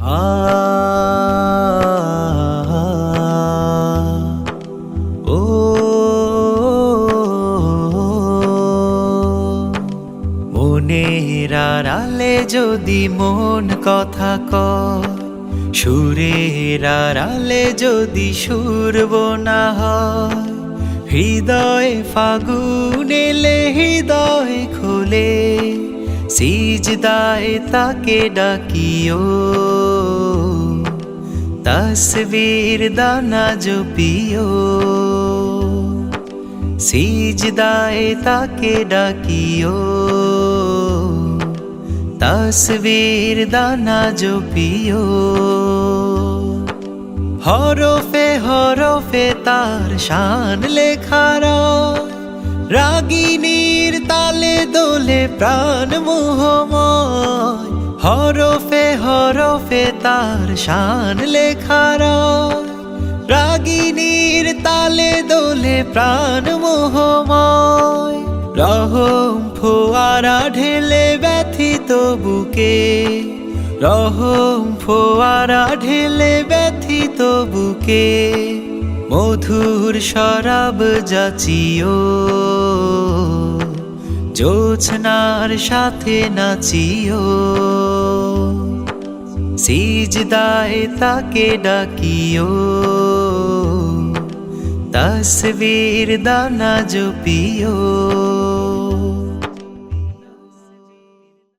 ও মনের আড়ালে যদি মন কথা কয়, সুরের আড়ালে যদি সুর বোনা হয়, হৃদয় ফাগুন হৃদয় খুলে, সিজদায় তাকে ডাকিও। তসবীর দানা জপিও সিজদায় তাকে ডাকিও তসবীর দানা জপিও হরফে হরফে তার শান লেখারা রাগিনীর তালে দোলে প্রাণ মোহময়, হরফে হরফে তার শান লেখারা রাগিনীর তালে দোলে প্রাণ মোহময়। রহম ফোয়ারা ঢেলে ব্যথিত বুকে, রহম ফোয়ারা ঢেলে ব্যথিত বুকে, মধুর শরাব যাচিও। জোছনার সাথে নাচিও। সিজদায় তাকে ডাকিও। তসবীর দানা জপিও।